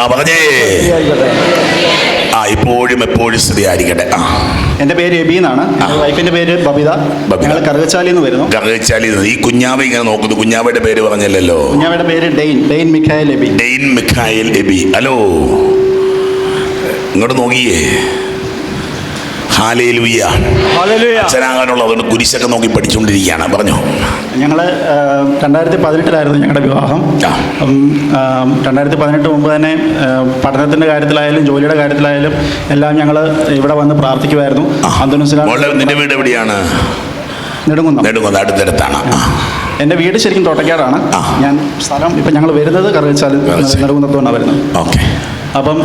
ആ പറഞ്ഞേ. ആ ഇപ്പോഴും എപ്പോഴും സ്തുതിയായിരിക്കട്ടെ. ആ. എന്റെ പേര് എബി എന്നാണ്. വൈഫിന്റെ പേര് ബബിത. ഞങ്ങൾ കറുകച്ചാലി എന്ന് വരുന്നു. കറുകച്ചാലി ഈ കുഞ്ഞാവ ഇങ്ങനെ നോക്കുന്നു. കുഞ്ഞാവയുടെ പേര് പറഞ്ഞല്ലോ കുഞ്ഞാവയുടെ പേര് ഡെയിൻ. ഡെയിൻ മിഖായൽ എബി. ഡെയിൻ മിഖായൽ എബി. ഹലോ. ഇങ്ങോട്ട് നോക്കിയേ. അച്ഛനാകാനുള്ള അതുകൊണ്ട് കുരിശൊക്കെ നോക്കി പഠിച്ചുകൊണ്ടിരിക്കുകയാണ്. പറഞ്ഞോ? ഞങ്ങൾ രണ്ടായിരത്തി പതിനെട്ടിലായിരുന്നു ഞങ്ങളുടെ വിവാഹം. രണ്ടായിരത്തി പതിനെട്ട് മുമ്പ് തന്നെ പഠനത്തിന്റെ കാര്യത്തിലായാലും ജോലിയുടെ കാര്യത്തിലായാലും എല്ലാം ഞങ്ങൾ ഇവിടെ വന്ന് പ്രാർത്ഥിക്കുമായിരുന്നു. അന്തോനുസില നിന്റെ വീട് എവിടെയാണ്? നെടുങ്കുന്നം. നെടുങ്കുന്ന് അടുത്തടുത്താണ്. ആ. എന്റെ വീട് ശരിക്കും തോട്ടക്കാടാണ്. ഞാൻ സ്ഥലം ഇപ്പം ഞങ്ങൾ വരുന്നത് കറുവച്ചാൽ. നെടുങ്കുന്നത്തോണ്ടാണ് വരുന്നത്. ഓക്കെ. അപ്പം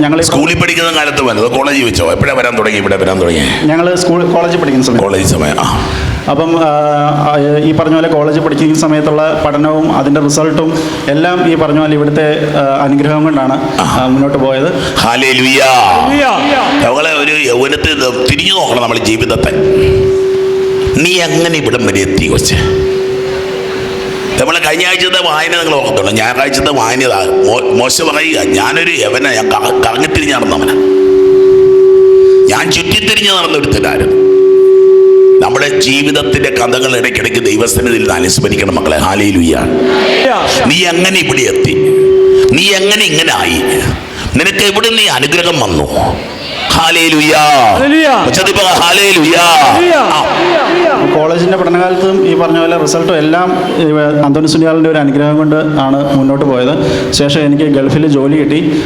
ഞങ്ങൾ സ്കൂളിൽ പഠിക്കുന്ന കാലത്ത് വന്നത് കോളേജിൽ വെച്ചോ? എപ്പോഴാണ് വരാൻ തുടങ്ങി ഇവിടെ വരാൻ തുടങ്ങി? ഞങ്ങൾ സ്കൂൾ കോളേജിൽ പഠിക്കുന്ന സമയം. കോളേജ് സമയം ആ. അപ്പം ഈ പറഞ്ഞ പോലെ കോളേജ് പഠിക്കുന്ന സമയത്തുള്ള പഠനവും അതിന്റെ റിസൾട്ടും എല്ലാം ഈ പറഞ്ഞ പോലെ ഇവിടുത്തെ അനുഗ്രഹം കൊണ്ടാണ് മുന്നോട്ട് പോയത്. ഞങ്ങളെ ഒരു യൗവനത്തിൽ തിരിഞ്ഞു നോക്കണം നമ്മൾ ജീവിതത്തെ. നീ എങ്ങനെ ഇവിടം വരെ എത്തി കൊച്ച്? നമ്മൾ കഴിഞ്ഞ ആഴ്ചത്തെ വായന നിങ്ങൾ ഓർക്കത്തുള്ളൂ. ഞായറാഴ്ചത്തെ വായന മോശം പറയുക. ഞാനൊരു യവന ഞാൻ ക- കറങ്ങിത്തിരിഞ്ഞ് നടന്നവന. ഞാൻ ചുറ്റിത്തിരിഞ്ഞ് നടന്നൊരുത്തനായിരുന്നു. നമ്മുടെ ജീവിതത്തിന്റെ കഥകൾ ഇടയ്ക്കിടയ്ക്ക് ദൈവസന്നിധിയിൽ അനുസ്മരിക്കണം മക്കളെ. ഹാലയിൽ നീ എങ്ങനെ ഇവിടെ എത്തി? നീ എങ്ങനെ ഇങ്ങനെ ആയി? നിനക്ക് എവിടെ നീ അനുഗ്രഹം വന്നു? ആ, പഠനകാലത്തും ഈ പറഞ്ഞ പോലെ റിസൾട്ടും എല്ലാം അന്തോണി സുനിയാളിന്റെ ഒരു അനുഗ്രഹം കൊണ്ട് ആണ് മുന്നോട്ട് പോയത്. ശേഷം എനിക്ക് ഗൾഫിൽ ജോലി കിട്ടി.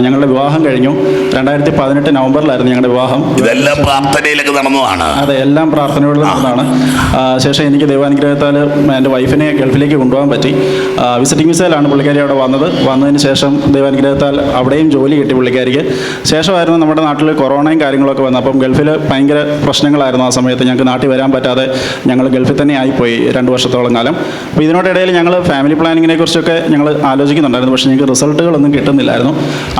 ഞങ്ങളുടെ വിവാഹം കഴിഞ്ഞു. രണ്ടായിരത്തി പതിനെട്ട് നവംബറിലായിരുന്നു ഞങ്ങളുടെ വിവാഹം. ഇതെല്ലാം പ്രാർത്ഥനയിലൊക്കെ നടന്നതാണ്. അതെ എല്ലാം പ്രാർത്ഥനയോട് നടന്നതാണ്. ശേഷം എനിക്ക് ദൈവാനുഗ്രഹത്താൽ എന്റെ വൈഫിനെ ഗൾഫിലേക്ക് കൊണ്ടുപോകാൻ പറ്റി. വിസിറ്റിംഗ് വിസയിലാണ് പുള്ളിക്കാരി അവിടെ വന്നത്. വന്നതിന് ശേഷം ദൈവാനുഗ്രഹത്താൽ അവിടെയും ജോലി കിട്ടി പുള്ളിക്കാരിക്ക്. ശേഷമായിരുന്നു നമ്മുടെ നാട്ടിൽ കൊറോണയും കാര്യങ്ങളൊക്കെ വന്നു അപ്പം ഗൾഫിൽ ഭയങ്കര പ്രശ്നങ്ങളായിരുന്നു ആ സമയത്ത്. ഞങ്ങൾക്ക് നാട്ടിൽ വരാൻ പറ്റാതെ ഞങ്ങൾ ഗൾഫിൽ തന്നെ ആയിപ്പോയി രണ്ട് വർഷത്തോളം കാലം. അപ്പോൾ ഇതിനോടിടയിൽ ഞങ്ങൾ ഫാമിലി പ്ലാനിങ്ങിനെ കുറിച്ചൊക്കെ ഞങ്ങൾ ആലോചിക്കുന്നുണ്ടായിരുന്നു. പക്ഷേ ഞങ്ങൾക്ക് റിസൾട്ടുകളൊന്നും കിട്ടുന്നില്ലായിരുന്നു.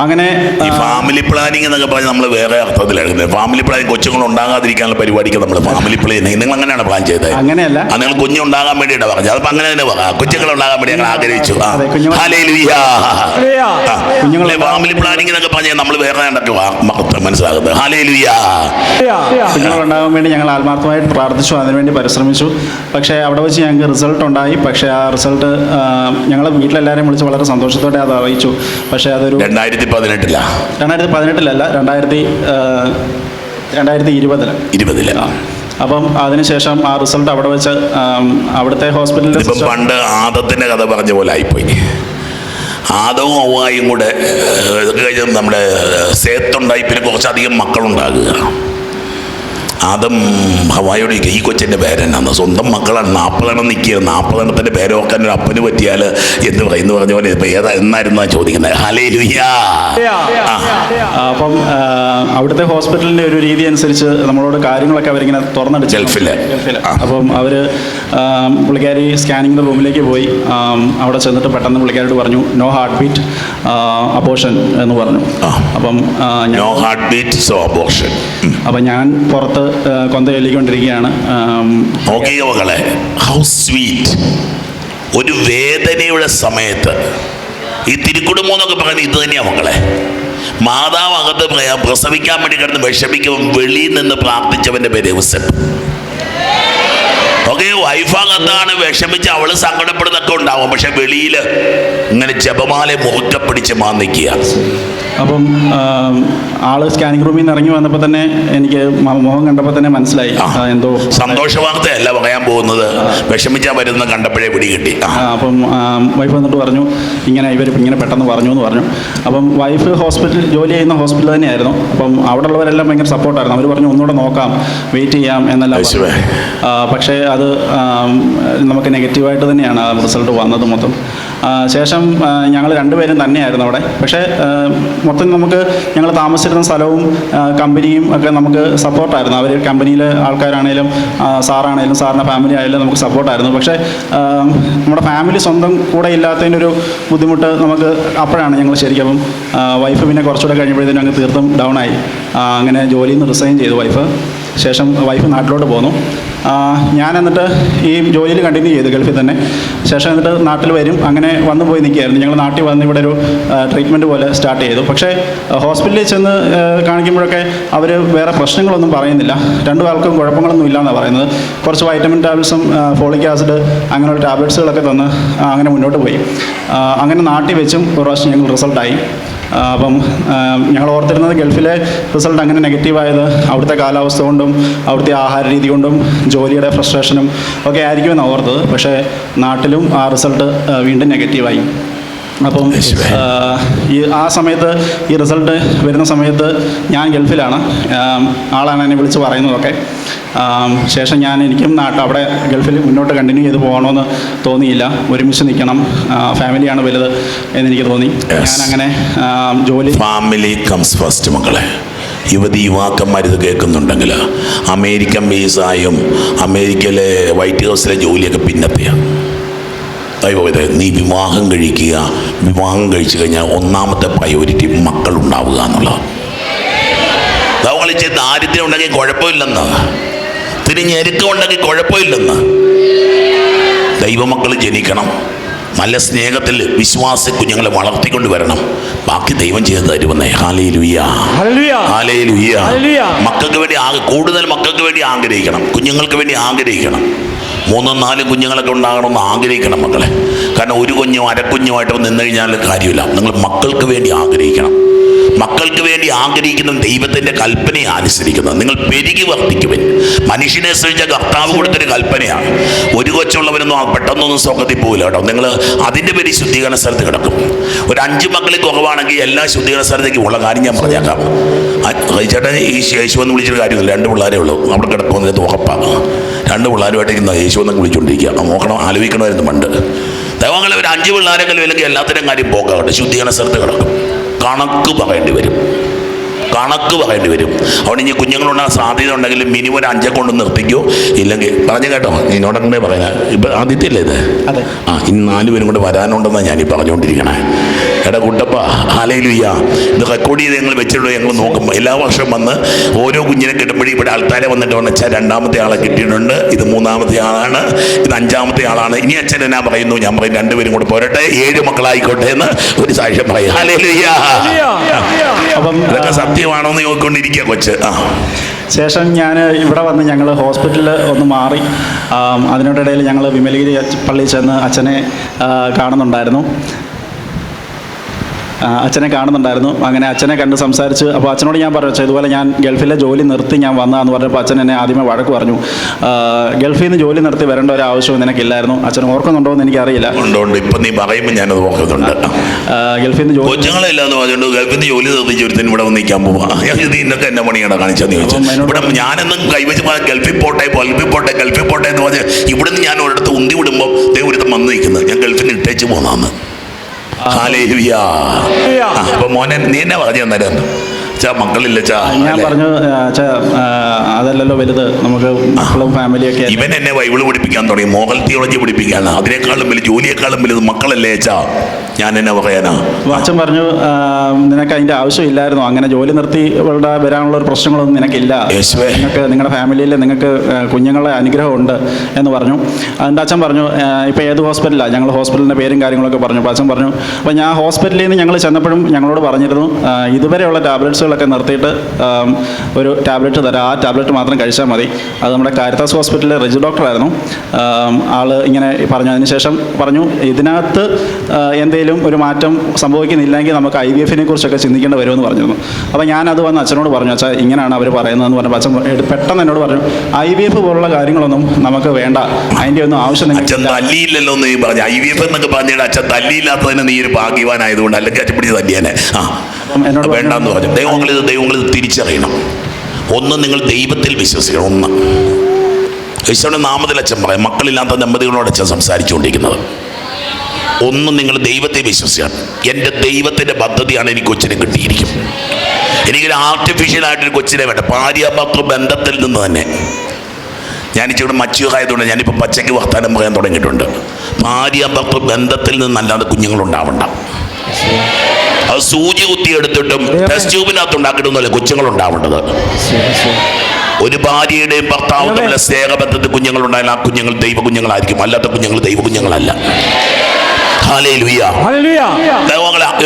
അങ്ങനെ ഈ ഫാമിലി പ്ലാനിങ് എന്നൊക്കെ പറഞ്ഞാൽ നമ്മൾ വേറെ അർത്ഥത്തിലാണ് ഫാമിലി പ്ലാനിങ് കൊച്ചുങ്ങൾ ഉണ്ടാകാതിരിക്കാനുള്ള പരിപാടിക്ക് നമ്മൾ ഫാമിലി പ്ലാനിങ് നിങ്ങൾ അങ്ങനെയാണ് പ്ലാൻ ചെയ്തത്? അങ്ങനെയല്ല. നിങ്ങൾ കുഞ്ഞുണ്ടാകാൻ വേണ്ടിയിട്ടാണ് പറഞ്ഞത്. അതിപ്പോൾ അങ്ങനെ തന്നെ പറയാം കൊച്ചുങ്ങൾ ഉണ്ടാകാൻ വേണ്ടി ഞങ്ങൾ ആഗ്രഹിച്ചു. ഫാമിലി പ്ലാനിങ് എന്നൊക്കെ പറഞ്ഞാൽ നമ്മൾ വേറെ മഹത്വം മഹത്വം മനസ്സിലാകുന്നത് കുഞ്ഞുങ്ങളുണ്ടാകാൻ വേണ്ടി ഞങ്ങൾ ആത്മാർത്ഥമായിട്ട് പ്രാർത്ഥിച്ചു അതിനുവേണ്ടി പരിശ്രമിച്ചു. പക്ഷേ അവിടെ വെച്ച് ഞങ്ങൾക്ക് റിസൾട്ട് ഉണ്ടായി. പക്ഷേ ആ റിസൾട്ട് ഞങ്ങളെ വീട്ടിലെല്ലാവരെയും വിളിച്ച് വളരെ സന്തോഷത്തോടെ അത് അറിയിച്ചു. പക്ഷേ അതൊരു രണ്ടായിരത്തി പതിനെട്ടില്ല രണ്ടായിരത്തി പതിനെട്ടിലല്ല രണ്ടായിരത്തി രണ്ടായിരത്തി ഇരുപതിൽ. ഇരുപതിൽ അപ്പം അതിനുശേഷം ആ റിസൾട്ട് അവിടെ വെച്ച് അവിടുത്തെ ഹോസ്പിറ്റലിൽ പണ്ട് ആദത്തിന്റെ കഥ പറഞ്ഞ പോലെ ആയിപ്പോയി. ആദവും ഔവായും കൂടെ കഴിഞ്ഞ നമ്മുടെ സേത്തുണ്ടായി പിന്നെ കുറച്ചധികം മക്കളുണ്ടാകുക. ആദം ഹവായോട് ഈ കൊച്ചിന്റെ പേരെന്നാണ്. സ്വന്തം മക്കളാണ്. നാൽപ്പതെണ്ണം നിൽക്കുക നാൽപ്പതെണ്ണത്തിന്റെ പേരോക്കാൻ ഒരു അപ്പന് പറ്റിയാൽ എന്ന് പറയുന്നു പറഞ്ഞ പോലെ ഇപ്പം ഏതാ എന്നായിരുന്നു ആ ചോദിക്കുന്നത്? ഹലേ ലുയാ അപ്പം അവിടുത്തെ ഹോസ്പിറ്റലിന്റെ ഒരു രീതി അനുസരിച്ച് നമ്മളോട് കാര്യങ്ങളൊക്കെ അവരിങ്ങനെ തുറന്നടിച്ച്. ഗൾഫിൽ അപ്പം അവർ പുള്ളിക്കാരി സ്കാനിങ്ങിന്റെ റൂമിലേക്ക് പോയി. അവിടെ ചെന്നിട്ട് പെട്ടെന്ന് പുള്ളിക്കാരോട് പറഞ്ഞു നോ ഹാർട്ട് ബീറ്റ് അപ്പോഷൻ എന്ന് പറഞ്ഞു. അപ്പം no heartbeat so abortion അപ്പം ഞാൻ പുറത്ത് ആ, കൊന്ത ചൊല്ലിക്കൊണ്ടിരിക്കുകയാണ് ആം, നോക്കിയ മകളെ ഹൗ സ്വീറ്റ് ഒരു വേദനയുടെ സമയത്ത് ഈ തിരുക്കുടുംബം എന്നൊക്കെ പറയുന്നത് ഇത് തന്നെയാണ് മക്കളെ. മാതാവ് അകത്ത് പ്രസവിക്കാൻ വേണ്ടി കിടന്ന് വിഷമിക്കുമ്പോൾ വെളിയിൽ നിന്ന് പ്രാർത്ഥിച്ചവന്റെ പേര് യൗസഫ്. ഓക്കെ വൈഫകത്താണ് വിഷമിച്ച് അവൾ സങ്കടപ്പെടുന്നൊക്കെ ഉണ്ടാവും. പക്ഷെ വെളിയിൽ ഇങ്ങനെ ജപമാല മുറുക്കെ പിടിച്ച് മാന്നിക്കുക അപ്പം ആൾ സ്കാനിംഗ് റൂമിൽ നിന്ന് ഇറങ്ങി വന്നപ്പോൾ തന്നെ എനിക്ക് മുഖം കണ്ടപ്പോൾ തന്നെ മനസ്സിലായി. എന്തോ. സന്തോഷ വാർത്തയല്ല പറയാൻ പോകുന്നത്. വിഷമിച്ചാ വരുന്ന കണ്ടപ്പോഴേ പിടി കിട്ടി. അപ്പം വൈഫ് വന്നിട്ട് പറഞ്ഞു ഇങ്ങനെ ഇവർ ഇങ്ങനെ പെട്ടെന്ന് പറഞ്ഞു എന്ന് പറഞ്ഞു. അപ്പം വൈഫ് ഹോസ്പിറ്റൽ ജോലി ചെയ്യുന്ന ഹോസ്പിറ്റൽ തന്നെയായിരുന്നു. അപ്പം അവിടെ ഉള്ളവരെല്ലാം ഭയങ്കര സപ്പോർട്ടായിരുന്നു അവർ പറഞ്ഞു ഒന്നുകൂടെ നോക്കാം വെയിറ്റ് ചെയ്യാം എന്നെല്ലാം പക്ഷേ അത് നമുക്ക് നെഗറ്റീവായിട്ട് തന്നെയാണ് റിസൾട്ട് വന്നത് മൊത്തം. ശേഷം ഞങ്ങൾ രണ്ടുപേരും തന്നെയായിരുന്നു അവിടെ. പക്ഷേ മൊത്തം നമുക്ക് ഞങ്ങൾ താമസിച്ചിരുന്ന സ്ഥലവും കമ്പനിയും ഒക്കെ നമുക്ക് സപ്പോർട്ടായിരുന്നു. അവർ കമ്പനിയിലെ ആൾക്കാരാണേലും സാറാണേലും സാറിന്റെ ഫാമിലി ആയാലും നമുക്ക് സപ്പോർട്ടായിരുന്നു. പക്ഷേ നമ്മുടെ ഫാമിലി സ്വന്തം കൂടെ ഇല്ലാത്തതിന്റെ ഒരു ബുദ്ധിമുട്ട് നമുക്ക് അപ്പോഴാണ് ഞങ്ങൾ ശരിക്കും വൈഫ് പിന്നെ കുറച്ചുകൂടെ കഴിഞ്ഞപ്പോഴത്തേനും അങ്ങ് തീർത്തും ഡൗൺ ആയി. അങ്ങനെ ജോലിയിൽ നിന്ന് റിസൈൻ ചെയ്തു വൈഫ് ശേഷം വൈഫ് നാട്ടിലോട്ട് പോന്നു. ഞാൻ എന്നിട്ട് ഈ ജോലിയിൽ കണ്ടിന്യൂ ചെയ്തു ഗൾഫിൽ തന്നെ. ശേഷം എന്നിട്ട് നാട്ടിൽ വരും. അങ്ങനെ വന്നു പോയി നിൽക്കുകയായിരുന്നു. ഞങ്ങൾ നാട്ടിൽ വന്ന് ഇവിടെ ഒരു ട്രീറ്റ്മെന്റ് പോലെ സ്റ്റാർട്ട് ചെയ്തു. പക്ഷേ ഹോസ്പിറ്റലിൽ ചെന്ന് കാണിക്കുമ്പോഴൊക്കെ അവർ വേറെ പ്രശ്നങ്ങളൊന്നും പറയുന്നില്ല. രണ്ടു പേർക്കും കുഴപ്പങ്ങളൊന്നും ഇല്ലയെന്നാണ് പറയുന്നത്. കുറച്ച് വൈറ്റമിൻ ടാബ്ലറ്റ്സും ഫോളിക് ആസിഡ് അങ്ങനെയുള്ള ടാബ്ലറ്റ്സുകളൊക്കെ തന്ന് അങ്ങനെ മുന്നോട്ട് പോയി. അങ്ങനെ നാട്ടിൽ വെച്ചും ഒരു പ്രാവശ്യം ഞങ്ങൾ റിസൾട്ടായി അപ്പം ഞങ്ങൾ ഓർത്തിരുന്നത് ഗൾഫിലെ റിസൾട്ട് അങ്ങനെ നെഗറ്റീവായത് അവിടുത്തെ കാലാവസ്ഥ കൊണ്ടും അവിടുത്തെ ആഹാര രീതി കൊണ്ടും ജോലിയുടെ ഫ്രസ്ട്രേഷനും ഒക്കെ ആയിരിക്കുമെന്നാണ് ഓർത്തത്. പക്ഷേ നാട്ടിലും ആ റിസൾട്ട് വീണ്ടും നെഗറ്റീവായി അപ്പം ഈ ആ സമയത്ത് ഈ റിസൾട്ട് വരുന്ന സമയത്ത് ഞാൻ ഗൾഫിലാണ്. ആളാണ് എന്നെ വിളിച്ച് പറയുന്നതൊക്കെ. ശേഷം ഞാൻ എനിക്കും നാട്ട് അവിടെ ഗൾഫിൽ മുന്നോട്ട് കണ്ടിന്യൂ ചെയ്ത് പോകണമെന്ന് തോന്നിയില്ല. ഒരുമിച്ച് നിൽക്കണം. ഫാമിലിയാണ് വലുത് എന്നെനിക്ക് തോന്നി. ഞാൻ അങ്ങനെ ജോലി ഫാമിലി കംസ് ഫസ്റ്റ് മക്കളെ. യുവതി യുവാക്കന്മാർ ഇത് കേൾക്കുന്നുണ്ടെങ്കിൽ അമേരിക്കൻ ബേസായും അമേരിക്കയിലെ വൈറ്റ് ഹൗസിലെ ജോലിയൊക്കെ പിന്നത്തെയാണ് അയ്യോത് നീ വിവാഹം കഴിക്കുക. വിവാഹം കഴിച്ചു കഴിഞ്ഞാൽ ഒന്നാമത്തെ പ്രയോറിറ്റി മക്കളുണ്ടാവുക എന്നുള്ളത്. കളിച്ച് ദാരിദ്ര്യം ഉണ്ടെങ്കിൽ കുഴപ്പമില്ലെന്ന്. തിരിഞ്ഞെരുക്കം ഉണ്ടെങ്കിൽ കുഴപ്പമില്ലെന്ന്. ദൈവമക്കൾ ജനിക്കണം. നല്ല സ്നേഹത്തിൽ വിശ്വാസ കുഞ്ഞുങ്ങളെ വളർത്തിക്കൊണ്ട് വരണം. ബാക്കി ദൈവം ചെയ്ത് തരുമെന്നേ. ഹാലേ ലുയ്യ. ഹാലേ. മക്കൾക്ക് വേണ്ടി കൂടുതൽ മക്കൾക്ക് വേണ്ടി ആഗ്രഹിക്കണം. കുഞ്ഞുങ്ങൾക്ക് വേണ്ടി ആഗ്രഹിക്കണം. മൂന്നും നാലും കുഞ്ഞുങ്ങളൊക്കെ ഉണ്ടാകണമെന്ന് ആഗ്രഹിക്കണം മക്കളെ. കാരണം ഒരു കുഞ്ഞും അരക്കുഞ്ഞുമായിട്ട് നിന്ന് കഴിഞ്ഞാൽ കാര്യമില്ല. നിങ്ങൾ മക്കൾക്ക് വേണ്ടി ആഗ്രഹിക്കണം. ആഗ്രഹിക്കുന്ന ദൈവത്തിന്റെ കൽപ്പനയെ അനുസരിക്കുന്നത് നിങ്ങൾ പെരുകി വർദ്ധിക്കുവിൻ മനുഷ്യനെ സൃഷ്ടിച്ച കർത്താവ് കൊടുത്തൊരു കൽപ്പനയാണ്. ഒരു കൊച്ചുള്ളവരൊന്നും പെട്ടെന്നൊന്നും സ്വർഗത്തിൽ പോകില്ല കേട്ടോ. നിങ്ങൾ അതിന്റെ പേര് ശുദ്ധീകരണ സ്ഥലത്ത് കിടക്കും. ഒരു അഞ്ച് മക്കളിൽ കുറവാണെങ്കിൽ എല്ലാ ശുദ്ധീകരണ സ്ഥലത്തേക്ക് ഉള്ള കാര്യം ഞാൻ പറഞ്ഞേക്കാം. ചേട്ടൻ ഈ യേശു എന്ന് വിളിച്ചൊരു കാര്യമില്ല. രണ്ട് പിള്ളേരേ ഉള്ളൂ. അവിടെ കിടക്കുന്നതിന് ഉറപ്പാണ് രണ്ട് പിള്ളേരുമായിട്ട് ഇന്ന് യേശു എന്നൊക്കെ വിളിച്ചുകൊണ്ടിരിക്കുക നോക്കണം. ആലോചിക്കണമായിരുന്നു പണ്ട്. ദൈവങ്ങളെ ഒരു അഞ്ച് പിള്ളേരെങ്കിലും അല്ലെങ്കിൽ എല്ലാത്തിനും കാര്യം പോകാറുണ്ട് ശുദ്ധീകരണ സ്ഥലത്ത് കിടക്കും. കണക്ക് പറയേണ്ടി വരും. കണക്ക് പറയേണ്ടി വരും. അവിടെ ഇനി കുഞ്ഞുങ്ങളുണ്ടാകാൻ സാധ്യത ഉണ്ടെങ്കിൽ മിനിമം ഒരു അഞ്ചെ കൊണ്ട് നിർത്തിക്കോ. ഇല്ലെങ്കിൽ പറഞ്ഞു കേട്ടോ നിന്നോടങ്ങനെ പറയാ. ഇപ്പം ആദ്യത്തെ ഇത്? അതെ. ആ ഇനി നാല് പേരും കൂടെ വരാനുണ്ടെന്നാണ് ഞാൻ ഈ പറഞ്ഞുകൊണ്ടിരിക്കണേ. എടാ കുട്ടപ്പ ആലയിലുയ്യ ഇത് റെക്കോർഡ് ചെയ്ത് ഞങ്ങൾ വെച്ചിട്ടുള്ളൂ ഞങ്ങൾ നോക്കും എല്ലാ വർഷവും വന്ന് ഓരോ കുഞ്ഞിനെ കിട്ടുമ്പോഴും ഇവിടെ ആൾക്കാരെ വന്നിട്ട് വന്ന് അച്ഛൻ രണ്ടാമത്തെ ആളെ കിട്ടിയിട്ടുണ്ട്. ഇത് മൂന്നാമത്തെ ആളാണ്. ഇത് അഞ്ചാമത്തെ ആളാണ്. ഇനി അച്ഛൻ എന്നാ പറയുന്നു? ഞാൻ പറയും രണ്ടുപേരും കൂടെ പോരട്ടെ. ഏഴ് മക്കളായിക്കോട്ടെ എന്ന് ഒരു സാക്ഷ്യം പറയും. ആലയിലുയ്യ അപ്പം ഇതൊക്കെ സത്യമാണോ എന്ന് നോക്കിക്കൊണ്ടിരിക്കുക കൊച്ച്. ആ. ശേഷം ഞാൻ ഇവിടെ വന്ന് ഞങ്ങൾ ഹോസ്പിറ്റലിൽ ഒന്ന് മാറി. അതിനോടിടയിൽ ഞങ്ങൾ വിമലഗിരി അച്ഛ- പള്ളിയിൽ ചെന്ന് അച്ഛനെ കാണുന്നുണ്ടായിരുന്നു. അച്ഛനെ കാണുന്നുണ്ടായിരുന്നു. അങ്ങനെ അച്ഛനെ കണ്ട് സംസാരിച്ച് അപ്പോൾ അച്ഛനോട് ഞാൻ പറഞ്ഞു "അച്ഛാ, ഇതുപോലെ ഞാൻ ഗൾഫിലെ ജോലി നിർത്തി ഞാൻ വന്നതെന്ന് പറഞ്ഞപ്പോൾ അച്ഛൻ എന്നെ ആദ്യമേ വഴക്ക് പറഞ്ഞു. ഗൾഫിൽ നിന്ന് ജോലി നിർത്തി വരേണ്ട ഒരു ആവശ്യവും നിനക്കില്ലായിരുന്നു. അച്ഛൻ ഓർക്കുന്നുണ്ടോ എന്ന് എനിക്കറിയില്ല. ഉണ്ട് ഇപ്പം നീ പറയുമ്പോൾ ഞാനത് ഓർക്കുന്നുണ്ട്. ഗൾഫിൽ നിന്ന് ജോലി കൊച്ചുങ്ങളില്ല എന്ന് പറഞ്ഞുകൊണ്ട് ഗൾഫിൽ നിന്ന് ജോലി നിർത്തി ഒരുത്തിന് ഇവിടെ വന്ന് നിൽക്കാൻ പോവാ. ഇത് ഇന്നൊക്കെ എന്നെ പണിയാണ് കാണിച്ചെന്ന് ചോദിച്ചു. ഇവിടെ ഞാനെന്നും കൈവച്ച് ഗൾഫിൽ പോട്ടെ ഗൾഫിൽ പോട്ടെ ഗൾഫിൽ പോട്ടെ എന്ന് പറഞ്ഞ് ഇവിടുന്ന് ഞാൻ ഒരിടത്ത് ഉന്തി വിടുമ്പോൾ ദൈവം ഒരുത്തം വന്ന് നിൽക്കുന്നത് ഞാൻ ഗൾഫിൽ നിന്ന് ഇട്ടേച്ച് പോന്നാന്ന്. അപ്പൊ മോനെ നീ എന്നെ പറഞ്ഞു തന്നേരം ചാ മക്കളില്ല ചാ. ഞാൻ പറഞ്ഞു "ആ, അച്ഛാ ആ, അതല്ലല്ലോ വലുത്. നമുക്ക് മക്കളും ഫാമിലിയൊക്കെ ഇവൻ എന്നെ ബൈബിൾ പഠിപ്പിക്കാൻ തുടങ്ങി. മോഹൽ തിയോളജി പഠിപ്പിക്കാണ് അതിനേക്കാളും വലിയ ജോലിയേക്കാളും വലുത് മക്കളല്ലേ ചാ? ഞാൻ എന്നെ പറയാനാ വാച്ചൻ പറഞ്ഞു നിനക്ക് അതിന്റെ ആവശ്യമില്ലായിരുന്നു. അങ്ങനെ ജോലി നിർത്തി ഇവിടെ വരാനുള്ള ഒരു പ്രശ്നങ്ങളൊന്നും നിനക്കില്ല. നിങ്ങൾക്ക് നിങ്ങളുടെ ഫാമിലിയിൽ നിങ്ങൾക്ക് കുഞ്ഞുങ്ങളെ അനുഗ്രഹം ഉണ്ട് എന്ന് പറഞ്ഞു. എന്റെ അച്ഛൻ പറഞ്ഞു ഇപ്പോൾ ഏത് ഹോസ്പിറ്റലാണ് ഞങ്ങൾ ഹോസ്പിറ്റലിന്റെ പേരും കാര്യങ്ങളൊക്കെ പറഞ്ഞു. അപ്പോൾ അച്ഛൻ പറഞ്ഞു അപ്പോൾ ഞാൻ ഹോസ്പിറ്റലിൽ നിന്ന് ഞങ്ങൾ ചെന്നപ്പോഴും ഞങ്ങളോട് പറഞ്ഞിരുന്നു ഇതുവരെയുള്ള ഇതുവരെയുള്ള ടാബ്ലറ്റ്സുകളൊക്കെ നിർത്തിയിട്ട് ഒരു ടാബ്ലറ്റ് തരാം. ആ ടാബ്ലറ്റ് മാത്രം കഴിച്ചാൽ മതി. അത് നമ്മുടെ കാരിത്താസ് ഹോസ്പിറ്റലിലെ റെജി ഡോക്ടറായിരുന്നു. ആൾ ഇങ്ങനെ പറഞ്ഞു. അതിനുശേഷം പറഞ്ഞു ഇതിനകത്ത് എന്തെങ്കിലും ഒരു മാറ്റം സംഭവിക്കുന്നില്ലെങ്കിൽ നമുക്ക് ഐ വി എഫിനെ കുറിച്ചൊക്കെ ചിന്തിക്കേണ്ടി വരുമെന്ന് പറഞ്ഞിരുന്നു. അപ്പോൾ ഞാൻ അത് വന്ന് അച്ഛനോട് പറഞ്ഞു അച്ഛാ ഇങ്ങനെയാണ് അവർ പറയുന്നതെന്ന് പറഞ്ഞപ്പോൾ അച്ഛൻ പെട്ടെന്ന് എന്നോട് പറഞ്ഞു ഐ വി എഫ് പോലുള്ള കാര്യങ്ങളൊന്നും നമുക്ക് വേണ്ട. അതിന്റെ ഒന്നും ആവശ്യം അച്ഛൻ നിങ്ങൾക്കില്ല." തല്ലിയില്ലല്ലോ എന്ന് പറഞ്ഞു. ഐ വി എഫ് എന്നൊക്കെ പറഞ്ഞിട്ട് അച്ഛൻ തല്ലിയില്ലാത്തതിന് നീ ഒരു ഭാഗ്യവാനായതുകൊണ്ട് അല്ലെങ്കിൽ അച്ഛൻ പിടിച്ച് തല്ലിയാനെ. ആ. വേണ്ടെന്ന് പറഞ്ഞു. ദൈവങ്ങൾ ഇത് തിരിച്ചറിയണം. ഒന്ന് നിങ്ങൾ ദൈവത്തിൽ വിശ്വസിക്കണം. ഒന്ന്. ഈശോയുടെ നാമത്തിൽ അച്ഛൻ പറയാം മക്കളില്ലാത്ത ദമ്പതികളോട് അച്ഛൻ സംസാരിച്ചുകൊണ്ടിരിക്കുന്നത്. ഒന്ന് നിങ്ങൾ ദൈവത്തെ വിശ്വസിക്കണം. എന്റെ ദൈവത്തിന്റെ പദ്ധതിയാണ് എനിക്ക് കൊച്ചിനെ കിട്ടിയിരിക്കും. എനിക്കൊരു ആർട്ടിഫിഷ്യലായിട്ടൊരു കൊച്ചിനെ വേണ്ട. ഭാര്യാഭർത്തൃ ബന്ധത്തിൽ നിന്ന് തന്നെ. ഞാൻ ഇച്ചിരി മച്ചുകായതുകൊണ്ട് ഞാനിപ്പോൾ പച്ചയ്ക്ക് വർത്താനം പറയാൻ തുടങ്ങിയിട്ടുണ്ട്. ഭാര്യാഭർത്തൃ ബന്ധത്തിൽ നിന്നല്ലാതെ കുഞ്ഞുങ്ങളുണ്ടാവണ്ട. സൂചി കുത്തി എടുത്തിട്ടും ടെസ്റ്റ് ട്യൂബിനകത്ത് ഉണ്ടാക്കിയിട്ടൊന്നുമല്ല കൊച്ചുങ്ങൾ ഉണ്ടാവേണ്ടത്. ഒരു ഭാര്യയുടെയും ഭർത്താവും തമ്മിലെ സ്നേഹബന്ധത്തിൽ കുഞ്ഞുങ്ങൾ ഉണ്ടായാൽ ആ കുഞ്ഞുങ്ങൾ ദൈവ കുഞ്ഞുങ്ങളായിരിക്കും അല്ലാത്ത കുഞ്ഞുങ്ങൾ ദൈവ കുഞ്ഞുങ്ങളല്ല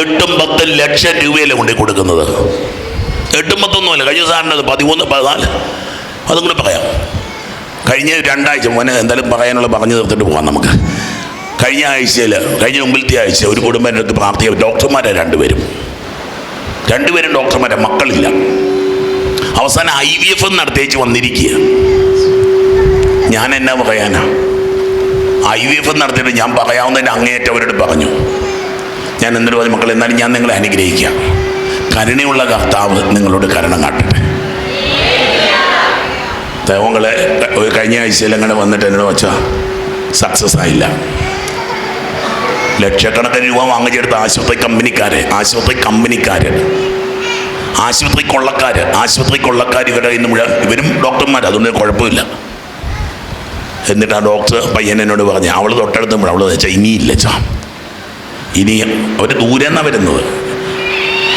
എട്ടും പത്തും ലക്ഷം രൂപയല്ലേ കൊണ്ടു കൊടുക്കുന്നത്? എട്ടും പത്തൊന്നുമല്ല കഴിഞ്ഞ സാറിനത് പതിമൂന്ന് പതിനാല്. അതും കൂടെ പറയാം. കഴിഞ്ഞ രണ്ടാഴ്ച മോനെ എന്തായാലും പറയാനുള്ള പറഞ്ഞു തീർത്തിട്ട് പോകാം നമുക്ക്. കഴിഞ്ഞ ആഴ്ചയിൽ കഴിഞ്ഞ മുമ്പിലത്തെ ആഴ്ച ഒരു കുടുംബം എന്റെ അടുത്ത് പ്രാർത്ഥിക്കുക ഡോക്ടർമാരെ രണ്ടുപേരും. രണ്ടുപേരും ഡോക്ടർമാരെ മക്കളില്ല. അവസാനം ഐ വി എഫ് നടത്തിയേച്ച് വന്നിരിക്കുക ഞാൻ എന്നാ പറയാനാ? ഐ വി എഫ് നടത്തിയിട്ട് ഞാൻ പറയാവുന്നതിന്റെ അങ്ങേയറ്റം അവരോട് പറഞ്ഞു. ഞാൻ എന്നിട്ട് പറഞ്ഞു മക്കൾ എന്നാലും ഞാൻ നിങ്ങളെ അനുഗ്രഹിക്കാം. കരുണയുള്ള കർത്താവ് നിങ്ങളോട് കരുണ കാട്ടട്ടെ. ദൈവങ്ങളെ കഴിഞ്ഞ ആഴ്ചയിൽ അങ്ങനെ വന്നിട്ട് എന്നോട് വച്ചാൽ സക്സസ് ആയില്ല. ലക്ഷക്കണക്കിന് രൂപ വാങ്ങിച്ചെടുത്ത ആശുപത്രി കമ്പനിക്കാര് ആശുപത്രി കമ്പനിക്കാര് ആശുപത്രി കൊള്ളക്കാര് ആശുപത്രി കൊള്ളക്കാർ ഇവരുടെ ഇന്ന് മുഴുവൻ ഇവരും ഡോക്ടർമാർ അതുകൊണ്ട് കുഴപ്പമില്ല. എന്നിട്ട് ആ ഡോക്ടർ പയ്യൻ എന്നോട് പറഞ്ഞു അവൾ തൊട്ടടുത്ത് അവൾ വെച്ചാൽ ഇനിയില്ല ചാ. ഇനി അവർ ദൂരെ നിന്നാണ് വരുന്നത്.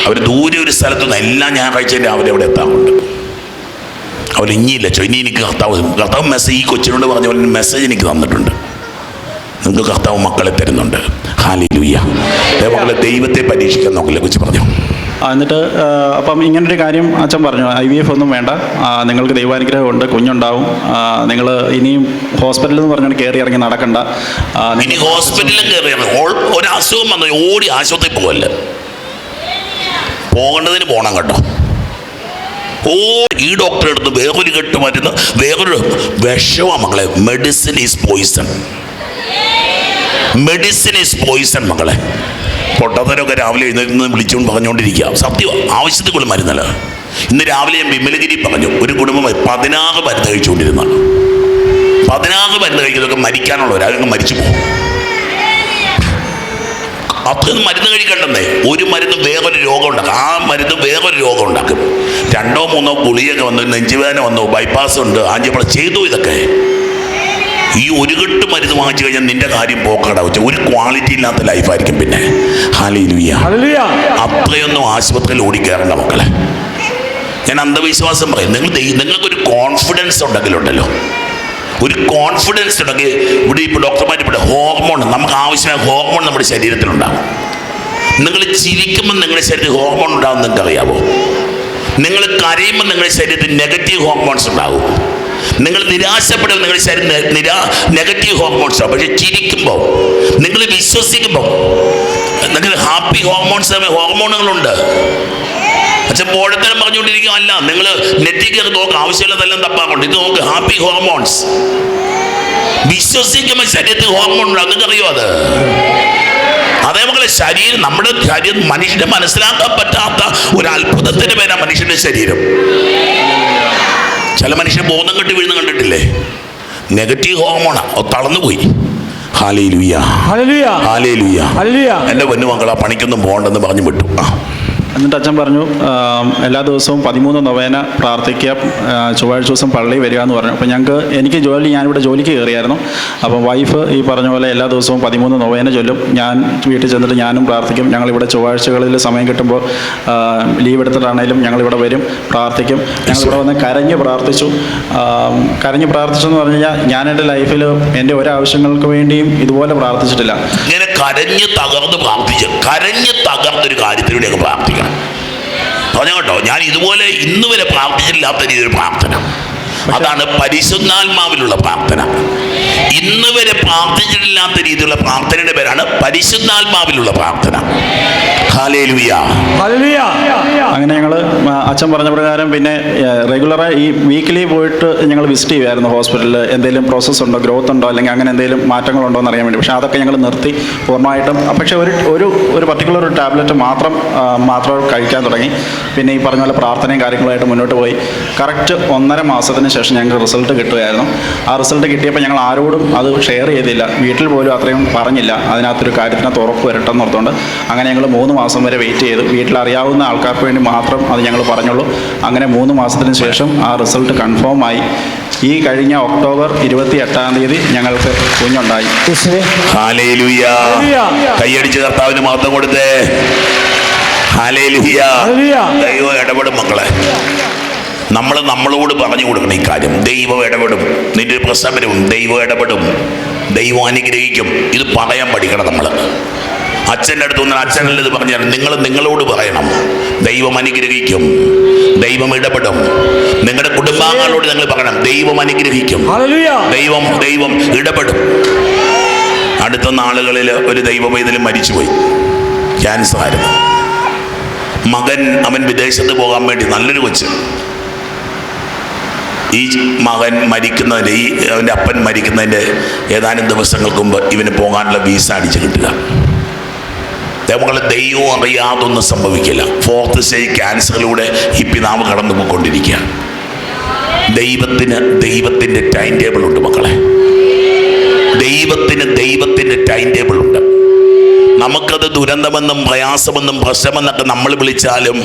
അവർ ദൂരെ ഒരു സ്ഥലത്തു നിന്ന് എല്ലാ ഞായറാഴ്ചയും രാവിലെ അവിടെ എത്താറുണ്ട്. അവർ ഇനിയില്ല ചോ ഇനി എനിക്ക് കർത്താവ് കർത്താവ് മെസ്സേജ് ഈ കൊച്ചിനോട് പറഞ്ഞ മെസ്സേജ് എനിക്ക് തന്നിട്ടുണ്ട്. നിങ്ങൾക്ക് കർത്താവ് മക്കളെ തരുന്നുണ്ട്. ഹാലി ലുയ്യ ദൈവത്തെ പരീക്ഷിക്കാൻ നോക്കില്ല കൊച്ചു പറഞ്ഞു. എന്നിട്ട് അപ്പം ഇങ്ങനൊരു കാര്യം അച്ഛൻ പറഞ്ഞു. ഐ വി എഫ് ഒന്നും വേണ്ട. നിങ്ങൾക്ക് ദൈവാനുഗ്രഹമുണ്ട് കുഞ്ഞുണ്ടാവും. നിങ്ങൾ ഇനിയും ഹോസ്പിറ്റലിൽ എന്ന് പറഞ്ഞാൽ കയറി ഇറങ്ങി നടക്കണ്ട. ഇനി ഹോസ്പിറ്റലിൽ കയറി ഒരു അസുഖം വന്നു. ഓടി ആശുപത്രിയിൽ പോകല്ല പോകേണ്ടതിന് പോകണം കേട്ടോ. ഓ ഈ ഡോക്ടറെ അടുത്ത് വേറൊരു കെട്ട് മരുന്ന് വേറൊരു വിഷമാ മക്കളെ. Medicine is poison medicine is poison മക്കളെ. പൊട്ടത്തരൊക്കെ രാവിലെ എഴുന്നേറ്റ് വിളിച്ചുകൊണ്ട് പറഞ്ഞുകൊണ്ടിരിക്കുക. സത്യം ആവശ്യത്തിൽ കൂടെ മരുന്നല്ല. ഇന്ന് രാവിലെ ഞാൻ വിമലഗിരി പറഞ്ഞു ഒരു കുടുംബം പതിനാറ് മരുന്ന് കഴിച്ചുകൊണ്ടിരുന്നതാണ്. പതിനാറ് മരുന്ന് കഴിക്കുന്നതൊക്കെ മരിക്കാനുള്ളവർ അതൊക്കെ മരിച്ചു പോകും. അത്രയും മരുന്ന് കഴിക്കണ്ടെന്നേ? ഒരു മരുന്ന് വേറൊരു രോഗം ഉണ്ടാക്കും. ആ മരുന്ന് വേറൊരു രോഗം ഉണ്ടാക്കും. രണ്ടോ മൂന്നോ ഗുളിയൊക്കെ വന്നു നെഞ്ചുവേദന വന്നു ബൈപ്പാസ് ഉണ്ട്. ആഞ്ചിപ്പള ചെയ്തു ഇതൊക്കെ. ഈ ഒരു കെട്ട് മരുന്ന് വാങ്ങിച്ചു കഴിഞ്ഞാൽ നിന്റെ കാര്യം പോക്കട വെച്ച് ഒരു ക്വാളിറ്റി ഇല്ലാത്ത ലൈഫായിരിക്കും പിന്നെ. ഹാലിലുയ്യ അത്രയൊന്നും ആശുപത്രിയിൽ ഓടിക്കാറുണ്ട് മക്കളെ. ഞാൻ അന്ധവിശ്വാസം പറയും. നിങ്ങൾ നിങ്ങൾക്കൊരു കോൺഫിഡൻസ് ഉണ്ടെങ്കിലുണ്ടല്ലോ. ഒരു കോൺഫിഡൻസ് ഉണ്ടെങ്കിൽ ഇവിടെ ഇപ്പോൾ ഡോക്ടർമാർ ഇവിടെ ഹോർമോൺ നമുക്ക് ആവശ്യമായ ഹോർമോൺ നമ്മുടെ ശരീരത്തിലുണ്ടാകും നിങ്ങൾ ചിരിക്കുമ്പോൾ നിങ്ങളുടെ ശരീരത്തിൽ ഹോർമോൺ ഉണ്ടാകും നിങ്ങൾക്ക് അറിയാമോ നിങ്ങൾ കരയുമ്പോൾ നിങ്ങളുടെ ശരീരത്തിൽ നെഗറ്റീവ് ഹോർമോൺസ് ഉണ്ടാകും നിങ്ങൾ നിരാശപ്പെടുമ്പോൾ നിങ്ങൾ നിരാ നെഗറ്റീവ് ഹോർമോൺസ് ആണ്. പക്ഷെ ചിരിക്കുമ്പോൾ നിങ്ങൾ വിശ്വസിക്കുമ്പോൾ നിങ്ങൾ ഹാപ്പി ഹോർമോൺസ് ഹോർമോണുകളുണ്ട് പക്ഷെ പോഴത്തരം പറഞ്ഞുകൊണ്ടിരിക്കുക അല്ല നിങ്ങൾ നെറ്റിൽ കയറി നോക്കുക ആവശ്യമില്ലാതെല്ലാം തപ്പാക്കൊണ്ട് ഇത് നോക്ക് ഹാപ്പി ഹോർമോൺസ് വിശ്വസിക്കുമ്പോൾ ശരീരത്തിൽ ഹോർമോൺ ഉണ്ടാകും നിങ്ങൾക്കറിയോ അത്? അതേ മക്കളെ ശരീരം നമ്മുടെ ശരീരം മനുഷ്യനെ മനസ്സിലാക്കാൻ പറ്റാത്ത ഒരു അത്ഭുതത്തിന് പേരാണ് മനുഷ്യന്റെ ശരീരം. ചില മനുഷ്യൻ ബോധം കെട്ടി വീഴുന്ന കണ്ടിട്ടില്ലേ? നെഗറ്റീവ് ഹോർമോണാ ഹാലേ ലുയ്യ എന്റെ പൊന്നു മക്കളാ പണിക്കൊന്നും പോകണ്ടെന്ന് പറഞ്ഞു വിട്ടു. ആ. എന്നിട്ട് അച്ഛൻ പറഞ്ഞു എല്ലാ ദിവസവും പതിമൂന്ന് നൊവേന പ്രാർത്ഥിക്കുക. ചൊവ്വാഴ്ച ദിവസം പള്ളി വരിക എന്ന് പറഞ്ഞു. അപ്പോൾ ഞങ്ങൾക്ക് എനിക്ക് ജോലി ഞാനിവിടെ ജോലിക്ക് കയറിയായിരുന്നു. അപ്പം വൈഫ് ഈ പറഞ്ഞ പോലെ എല്ലാ ദിവസവും പതിമൂന്ന് നൊവേന ചൊല്ലും. ഞാൻ വീട്ടിൽ ചെന്നിട്ട് ഞാനും പ്രാർത്ഥിക്കും. ഞങ്ങളിവിടെ ചൊവ്വാഴ്ചകളിൽ സമയം കിട്ടുമ്പോൾ ലീവ് എടുത്തിട്ടാണേലും ഞങ്ങളിവിടെ വരും പ്രാർത്ഥിക്കും. ഞങ്ങളിവിടെ വന്ന് കരഞ്ഞ് പ്രാർത്ഥിച്ചു. കരഞ്ഞ് പ്രാർത്ഥിച്ചെന്ന് പറഞ്ഞു കഴിഞ്ഞാൽ ഞാൻ എന്റെ ലൈഫിൽ എന്റെ ഒരാവശ്യങ്ങൾക്ക് വേണ്ടിയും ഇതുപോലെ പ്രാർത്ഥിച്ചിട്ടില്ല. ഇങ്ങനെ കരഞ്ഞ് തകർന്ന് പ്രാർത്ഥിച്ചു കരഞ്ഞ് തകർന്നൊരു കാര്യത്തിലൂടെ പ്രാർത്ഥിക്കും പറഞ്ഞു കേട്ടോ ഞാൻ ഇതുപോലെ ഇന്ന് വരെ പ്രാർത്ഥിച്ചിട്ടില്ലാത്ത രീതിയിൽ പ്രാർത്ഥന. അതാണ് പരിശുദ്ധാത്മാവിലുള്ള പ്രാർത്ഥന. ഇന്ന് വരെ പ്രാർത്ഥിച്ചിട്ടില്ലാത്ത രീതിയിലുള്ള പ്രാർത്ഥനയുടെ പേരാണ് പരിശുദ്ധാത്മാവിലുള്ള പ്രാർത്ഥന. അങ്ങനെ ഞങ്ങൾ അച്ഛൻ പറഞ്ഞ പ്രകാരം പിന്നെ റെഗുലറായി ഈ വീക്കിലി പോയിട്ട് ഞങ്ങൾ വിസിറ്റ് ചെയ്യുമായിരുന്നു ഹോസ്പിറ്റലിൽ എന്തെങ്കിലും പ്രോസസ്സ് ഉണ്ടോ? ഗ്രോത്ത് ഉണ്ടോ? അല്ലെങ്കിൽ അങ്ങനെ എന്തെങ്കിലും മാറ്റങ്ങളുണ്ടോ എന്ന് അറിയാൻ വേണ്ടി. പക്ഷേ അതൊക്കെ ഞങ്ങൾ നിർത്തി. പൂർണമായിട്ടും പക്ഷേ ഒരു ഒരു ഒരു പർട്ടിക്കുലർ ഒരു ടാബ്ലറ്റ് മാത്രം മാത്രം കഴിക്കാൻ തുടങ്ങി. പിന്നെ ഈ പറഞ്ഞ പോലെ പ്രാർത്ഥനയും കാര്യങ്ങളുമായിട്ട് മുന്നോട്ട് പോയി. കറക്റ്റ് ഒന്നര മാസത്തിന് ശേഷം ഞങ്ങൾക്ക് റിസൾട്ട് കിട്ടുകയായിരുന്നു. ആ റിസൾട്ട് കിട്ടിയപ്പോൾ ഞങ്ങൾ ആരോടും അത് ഷെയർ ചെയ്തില്ല. വീട്ടിൽ പോലും അത്രയും പറഞ്ഞില്ല. അതിനകത്തൊരു കാര്യത്തിനകത്ത് ഉറപ്പ് വരട്ടെന്ന് ഓർത്തുകൊണ്ട്. അങ്ങനെ ഞങ്ങൾ മൂന്ന് മാസം വരെ വെയിറ്റ് ചെയ്തു. വീട്ടിൽ അറിയാവുന്ന ആൾക്കാർക്ക് വേണ്ടി മാത്രം അത് ഞങ്ങൾ പറഞ്ഞുള്ളൂ. അങ്ങനെ മൂന്ന് മാസത്തിന് ശേഷം ആ റിസൾട്ട് കൺഫേം ആയി. ഈ കഴിഞ്ഞ ഒക്ടോബർ ഇരുപത്തി എട്ടാം തീയതി ഞങ്ങൾക്ക് കുഞ്ഞുണ്ടായി. കൈയടിച്ച് കർത്താവിന് മാത്രം കൊടുത്തേ. ഹാലേലുയ. ദൈവം ഇടപെടും മക്കളെ. നമ്മൾ നമ്മളോട് പറഞ്ഞു കൊടുക്കണം ഈ കാര്യം. ദൈവം ഇടപെടും. നിന്റെ ഒരു പ്രസവനവും വരും. ദൈവം ഇടപെടും. ദൈവം അനുഗ്രഹിക്കും. ഇത് പറയാൻ പഠിക്കണം നമ്മൾ അച്ഛന്റെ അടുത്ത് വന്നാൽ അച്ഛനല്ലത് പറഞ്ഞാൽ നിങ്ങൾ നിങ്ങളോട് പറയണം. ദൈവം അനുഗ്രഹിക്കും. ദൈവം ഇടപെടും. നിങ്ങളുടെ കുടുംബാംഗങ്ങളോട് നിങ്ങൾ പറയണം. ദൈവം അനുഗ്രഹിക്കും. ദൈവം ദൈവം ഇടപെടും. അടുത്ത നാളുകളിൽ ഒരു ദൈവവേദന മരിച്ചുപോയി. ക്യാൻസർ ആയിരുന്നു. മകൻ അവൻ വിദേശത്ത് പോകാൻ വേണ്ടി നല്ലൊരു കൊച്ച്. ഈ മകൻ മരിക്കുന്നതിന്റെ ഈ അവന്റെ അപ്പൻ മരിക്കുന്നതിന്റെ ഏതാനും ദിവസങ്ങൾക്ക് മുമ്പ് ഇവന് പോകാനുള്ള വീസ അടിച്ച് കിട്ടുക. നമ്മളെ ദൈവം അറിയാതൊന്നും സംഭവിക്കില്ല. ഫോർത്ത് സ്റ്റേജ് ക്യാൻസറിലൂടെ ഈ നാം കടന്നു പോയിക്കൊണ്ടിരിക്കുക ദൈവത്തിന് ദൈവത്തിന്റെ ടൈം ടേബിൾ ഉണ്ട് മക്കളെ. ദൈവത്തിന് ദൈവത്തിന്റെ ടൈം ടേബിൾ ഉണ്ട്. നമുക്കത് ദുരന്തമെന്നും പ്രയാസമെന്നും പ്രശ്നമെന്നൊക്കെ നമ്മൾ വിളിച്ചാലും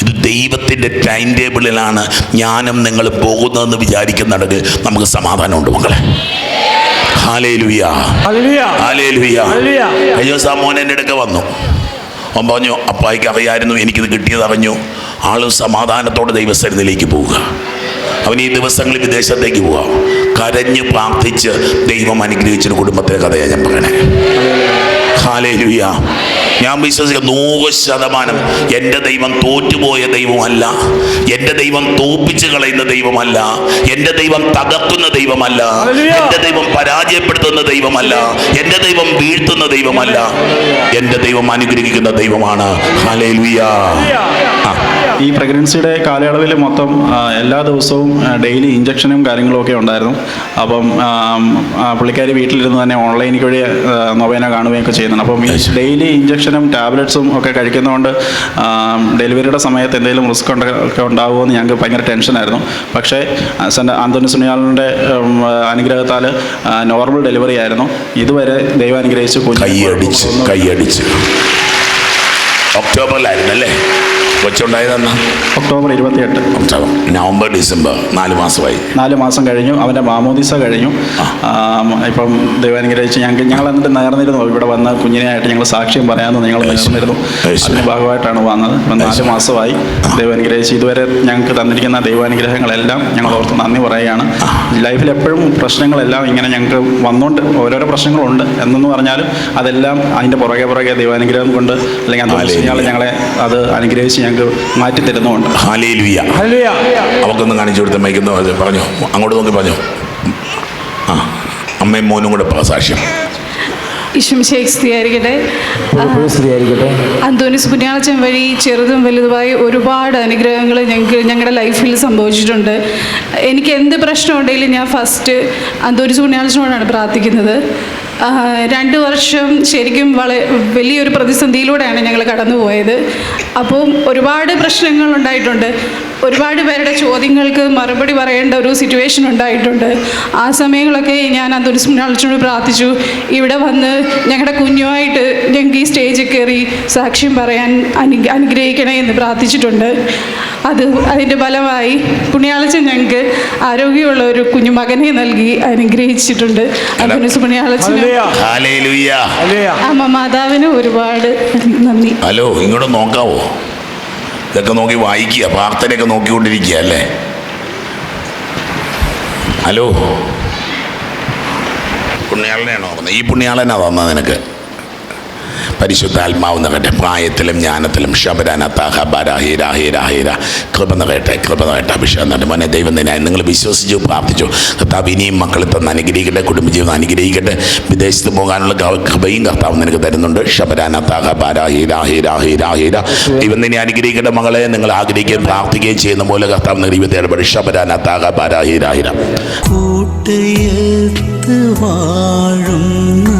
ഇത് ദൈവത്തിന്റെ ടൈം ടേബിളിലാണ് ഞാനും നിങ്ങൾ പോകുന്നതെന്ന് വിചാരിക്കുന്നുണ്ടെങ്കിൽ നമുക്ക് സമാധാനമുണ്ട് മക്കളെ. കഴിഞ്ഞ ദിവസം ആ മോൻ എന്റെ അടുക്ക വന്നു. അവൻ പറഞ്ഞു അപ്പായിക്ക് അറിയായിരുന്നു എനിക്കിത് കിട്ടിയത് അറിഞ്ഞു. ആൾ സമാധാനത്തോടെ ദൈവസ്ഥലത്തിലേക്ക് പോവുക. അവൻ ഈ ദിവസങ്ങളിൽ വിദേശത്തേക്ക് പോവാം കരഞ്ഞ് പ്രാർത്ഥിച്ച് ദൈവം അനുഗ്രഹിച്ചൊരു കുടുംബത്തിലെ കഥയാണ് ഞാൻ പറയണേ. ഹാലേലുയ ഞാൻ വിശ്വസിക്കുന്ന നൂറ് ശതമാനം എന്റെ ദൈവം തോറ്റുപോയ ദൈവമല്ല. എന്റെ ദൈവം തോപ്പിച്ച് കളയുന്ന ദൈവമല്ല. എന്റെ ദൈവം തകർക്കുന്ന ദൈവമല്ല. എന്റെ ദൈവം പരാജയപ്പെടുത്തുന്ന ദൈവമല്ല. എന്റെ ദൈവം വീഴ്ത്തുന്ന ദൈവമല്ല. എന്റെ ദൈവം അനുഗ്രഹിക്കുന്ന ദൈവമാണ്. ഈ പ്രഗ്നൻസിയുടെ കാലയളവിൽ മൊത്തം എല്ലാ ദിവസവും ഡെയിലി ഇഞ്ചക്ഷനും കാര്യങ്ങളും ഒക്കെ ഉണ്ടായിരുന്നു. അപ്പം പുള്ളിക്കാരി വീട്ടിലിരുന്ന് തന്നെ ഓൺലൈനിൽ വഴി നൊവേന കാണുകയൊക്കെ ചെയ്യുന്നുണ്ട്. അപ്പം ഡെയിലി ഡെയിലി ഇഞ്ചക്ഷനും ടാബ്ലറ്റ്സും ഒക്കെ കഴിക്കുന്നതുകൊണ്ട് ഡെലിവറിയുടെ സമയത്ത് എന്തെങ്കിലും റിസ്ക് ഒക്കെ ഉണ്ടാകുമോ എന്ന് ഞങ്ങൾക്ക് ഭയങ്കര ടെൻഷനായിരുന്നു പക്ഷേ സെന്റെ ആന്തോണി സുനിയാളിന്റെ അനുഗ്രഹത്താൽ നോർമൽ ഡെലിവറി ആയിരുന്നു. ഇതുവരെ ദൈവം അനുഗ്രഹിച്ച് കൈയടിച്ച് കൈയടിച്ച്. ഒക്ടോബറിലായിരുന്നു അല്ലേ? കൊച്ചുണ്ടായതെന്ന് ഒക്ടോബർ ഇരുപത്തിയെട്ട്. ഒക്ടോബർ. November December. നാല് മാസമായി. നാല് മാസം കഴിഞ്ഞു. അവന്റെ മാമോദിസ കഴിഞ്ഞു. ഇപ്പം ദൈവാനുഗ്രഹിച്ച് ഞങ്ങൾക്ക് ഞങ്ങൾ എന്നിട്ട് നേർന്നിരുന്നു. ഇവിടെ വന്ന കുഞ്ഞിനെയായിട്ട് ഞങ്ങൾ സാക്ഷ്യം പറയാമെന്ന് ഞങ്ങൾ നേർന്നിരുന്നു. അതിന്റെ ഭാഗമായിട്ടാണ് വന്നത്. ഇപ്പം നാല് മാസമായി ദൈവാനുഗ്രഹിച്ച് ഇതുവരെ ഞങ്ങൾക്ക് തന്നിരിക്കുന്ന ദൈവാനുഗ്രഹങ്ങളെല്ലാം ഞങ്ങൾ ഓർത്ത് നന്ദി പറയുകയാണ്. ലൈഫിൽ എപ്പോഴും പ്രശ്നങ്ങളെല്ലാം ഇങ്ങനെ ഞങ്ങൾക്ക് വന്നുകൊണ്ട് ഓരോരോ പ്രശ്നങ്ങളുണ്ട്. എന്നെന്ന് പറഞ്ഞാലും അതെല്ലാം അതിന്റെ പുറകെ പുറകെ ദൈവാനുഗ്രഹം കൊണ്ട് അല്ലെങ്കിൽ ഞങ്ങളെ അത് അനുഗ്രഹിച്ച് ഞങ്ങൾക്ക് മാറ്റി തരുന്നുമുണ്ട് Hallelujah. അവക്കൊന്നും കാണിച്ചു കൊടുത്ത് മയക്കുന്ന പറഞ്ഞു. അങ്ങോട്ട് നോക്കി പറഞ്ഞു. ആ അമ്മയും മോനും കൂടെ പറ സാക്ഷ്യം. അന്തോണിസ് പുണ്യാളച്ചൻ വഴി ചെറുതും വലുതുമായി ഒരുപാട് അനുഗ്രഹങ്ങൾ ഞങ്ങൾക്ക് ഞങ്ങളുടെ ലൈഫിൽ സംഭവിച്ചിട്ടുണ്ട്. എനിക്ക് എന്ത് പ്രശ്നം ഉണ്ടെങ്കിലും ഞാൻ ഫസ്റ്റ് അന്തോണിസ് പുണ്യാളച്ചനോടാണ് പ്രാർത്ഥിക്കുന്നത്. രണ്ട് വർഷം ശരിക്കും വള വലിയൊരു പ്രതിസന്ധിയിലൂടെയാണ് ഞങ്ങൾ കടന്നുപോയത്. അപ്പം ഒരുപാട് പ്രശ്നങ്ങൾ ഉണ്ടായിട്ടുണ്ട്. ഒരുപാട് പേരുടെ ചോദ്യങ്ങൾക്ക് മറുപടി പറയേണ്ട ഒരു സിറ്റുവേഷൻ ഉണ്ടായിട്ടുണ്ട്. ആ സമയങ്ങളൊക്കെ ഞാൻ അന്തോണിസ് പുണ്യാളച്ചനോട് പ്രാർത്ഥിച്ചു. ഇവിടെ വന്ന് ഞങ്ങളുടെ കുഞ്ഞുമായിട്ട് ഞങ്ങൾക്ക് ഈ സ്റ്റേജിൽ കയറി സാക്ഷ്യം പറയാൻ അനു അനുഗ്രഹിക്കണേ എന്ന് പ്രാർത്ഥിച്ചിട്ടുണ്ട്. അത് അതിന്റെ ഫലമായി പുണ്യാളച്ചൻ ഞങ്ങൾക്ക് ആരോഗ്യമുള്ള ഒരു കുഞ്ഞു മകനെ നൽകി അനുഗ്രഹിച്ചിട്ടുണ്ട്. പുണ്യാളച്ചനും. അമ്മ മാതാവിന് ഒരുപാട് നന്ദി. ഹലോ ഇങ്ങോട്ട് നോക്കാവോ? ഇതൊക്കെ നോക്കി വായിക്കുക പ്രാർത്ഥനയൊക്കെ നോക്കിക്കൊണ്ടിരിക്കുക അല്ലേ? ഹലോ? പുണ്യാളനെയാണോ പറഞ്ഞത് ഈ പുണ്യാളനാ തന്നത് നിനക്ക്? പരിശുദ്ധാത്മാവ് നിറയട്ടെ പ്രായത്തിലും ജ്ഞാനത്തിലും ശബരാനത്താഹീരാഹീരാഹീര കൃപ നിറയട്ടെ കൃപ നിറയട്ടെ അഭിഷേകം നിറയട്ടെ. മോനെ ദൈവം തന്നെ നിങ്ങൾ വിശ്വസിച്ചു പ്രാർത്ഥിച്ചു. കർത്താവ് ഇനിയും മക്കൾ തന്ന് അനുഗ്രഹിക്കട്ടെ കുടുംബജീവിതം അനുഗ്രഹിക്കട്ടെ. വിദേശത്ത് പോകാനുള്ള കൃപയും കർത്താവ് നിനക്ക് തരുന്നുണ്ട്. ശബരാനത്താഹീരാഹീരാഹീരാഹീര ദൈവം തന്നെ അനുഗ്രഹിക്കട്ടെ മകളെ നിങ്ങൾ ആഗ്രഹിക്കുകയും പ്രാർത്ഥിക്കുകയും ചെയ്യുന്ന പോലെ കർത്താവ് ദൈവത്തെ ഇടപെടും. ശബരാനത്താഹീരാഹീര കൂട്ടയത്ത് വാഴുന്ന.